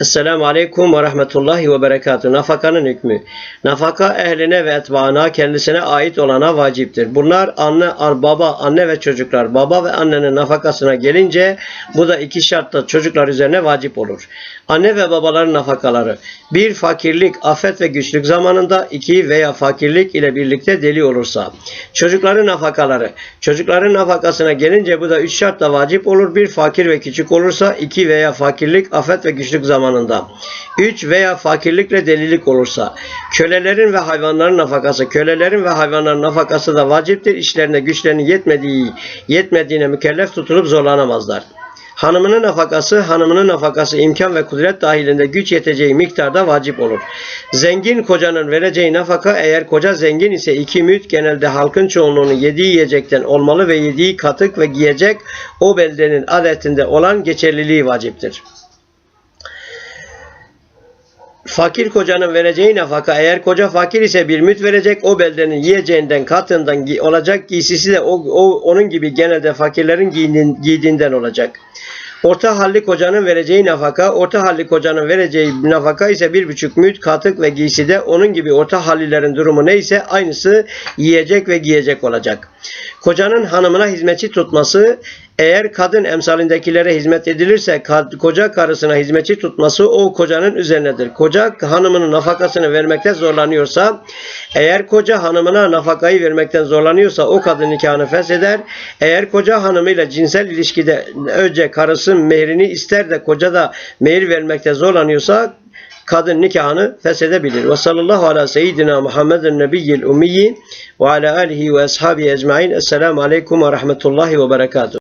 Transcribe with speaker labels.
Speaker 1: Esselamu aleyküm ve rahmetullahi ve berekatuhu. Nafakanın hükmü. Nafaka ehline ve etbaana kendisine ait olana vaciptir. Bunlar anne, baba, anne ve çocuklar. Baba ve annenin nafakasına gelince bu da iki şartla çocuklar üzerine vacip olur. Anne ve babaların nafakaları. Bir fakirlik, afet ve güçlük zamanında iki veya fakirlik ile birlikte deli olursa. Çocukların nafakaları. Çocukların nafakasına gelince bu da üç şartla vacip olur. Bir fakir ve küçük olursa iki veya fakirlik, afet ve güçlük zamanında. 3 veya fakirlikle delilik olursa. Kölelerin ve hayvanların nafakası. Kölelerin ve hayvanların nafakası da vaciptir. İşlerine güçlerinin yetmediği, yetmediğine mükellef tutulup zorlanamazlar. Hanımının nafakası, hanımının nafakası imkan ve kudret dahilinde güç yeteceği miktarda vacip olur. Zengin kocanın vereceği nafaka eğer koca zengin ise iki müt genelde halkın çoğunluğunun yediği yiyecekten olmalı ve yediği katık ve giyecek o beldenin adetinde olan geçerliliği vaciptir. Fakir kocanın vereceği nafaka eğer koca fakir ise bir müt verecek o beldenin yiyeceğinden katından olacak giysisi de o, o onun gibi genelde fakirlerin giydiğin- giydiğinden olacak. Orta halli kocanın vereceği nafaka, orta halli kocanın vereceği nafaka ise bir buçuk müt katık ve giysi de onun gibi orta hallilerin durumu neyse aynısı yiyecek ve giyecek olacak. Kocanın hanımına hizmetçi tutması, eğer kadın emsalindekilere hizmet edilirse koca karısına hizmetçi tutması o kocanın üzerinedir. Koca hanımının nafakasını vermekte zorlanıyorsa, eğer koca hanımına nafakayı vermekten zorlanıyorsa o kadın nikahını fesheder. Eğer koca hanımıyla cinsel ilişkide önce karısı mehrini ister de koca da mehir vermekte zorlanıyorsa kadın nikahını feshedebilir. Ve sallallahu ala seyyidina Muhammedin nebiyyil ummiyi ve ala alihi ve ashabi ecmain. Esselamu aleyküm ve rahmetullahi ve berekatuhu.